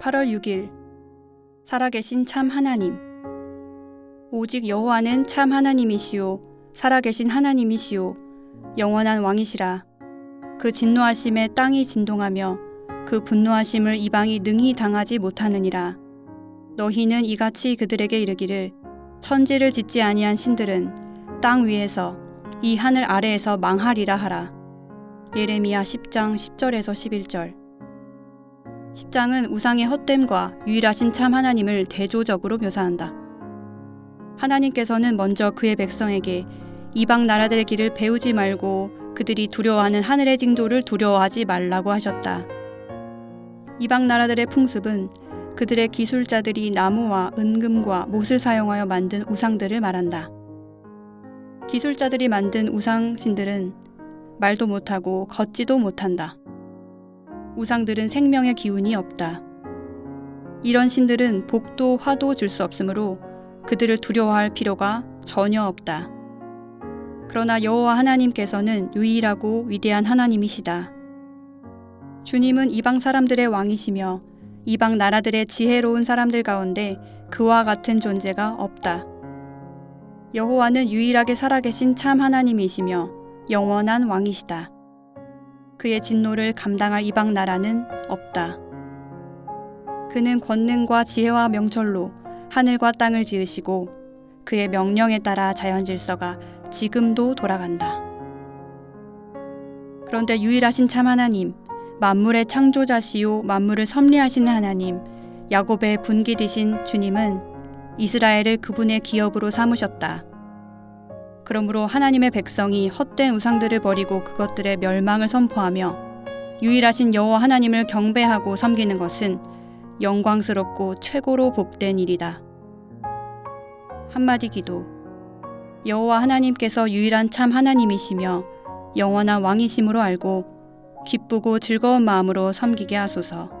8월 6일. 살아계신 참 하나님. 오직 여호와는 참 하나님이시요 살아계신 하나님이시요 영원한 왕이시라. 그 진노하심에 땅이 진동하며 그 분노하심을 이방이 능히 당하지 못하느니라. 너희는 이같이 그들에게 이르기를 천지를 짓지 아니한 신들은 땅 위에서 이 하늘 아래에서 망하리라 하라. 예레미야 10장 10절에서 11절 10장은 우상의 헛됨과 유일하신 참 하나님을 대조적으로 묘사한다. 하나님께서는 먼저 그의 백성에게 이방 나라들의 길을 배우지 말고 그들이 두려워하는 하늘의 징조를 두려워하지 말라고 하셨다. 이방 나라들의 풍습은 그들의 기술자들이 나무와 은금과 못을 사용하여 만든 우상들을 말한다. 기술자들이 만든 우상신들은 말도 못하고 걷지도 못한다. 우상들은 생명의 기운이 없다. 이런 신들은 복도 화도 줄 수 없으므로 그들을 두려워할 필요가 전혀 없다. 그러나 여호와 하나님께서는 유일하고 위대한 하나님이시다. 주님은 이방 사람들의 왕이시며 이방 나라들의 지혜로운 사람들 가운데 그와 같은 존재가 없다. 여호와는 유일하게 살아계신 참 하나님이시며 영원한 왕이시다. 그의 진노를 감당할 이방 나라는 없다. 그는 권능과 지혜와 명철로 하늘과 땅을 지으시고 그의 명령에 따라 자연 질서가 지금도 돌아간다. 그런데 유일하신 참 하나님, 만물의 창조자시요 만물을 섭리하시는 하나님, 야곱의 분기디신 주님은 이스라엘을 그분의 기업으로 삼으셨다. 그러므로 하나님의 백성이 헛된 우상들을 버리고 그것들의 멸망을 선포하며 유일하신 여호와 하나님을 경배하고 섬기는 것은 영광스럽고 최고로 복된 일이다. 한마디 기도. 여호와 하나님께서 유일한 참 하나님이시며 영원한 왕이심으로 알고 기쁘고 즐거운 마음으로 섬기게 하소서.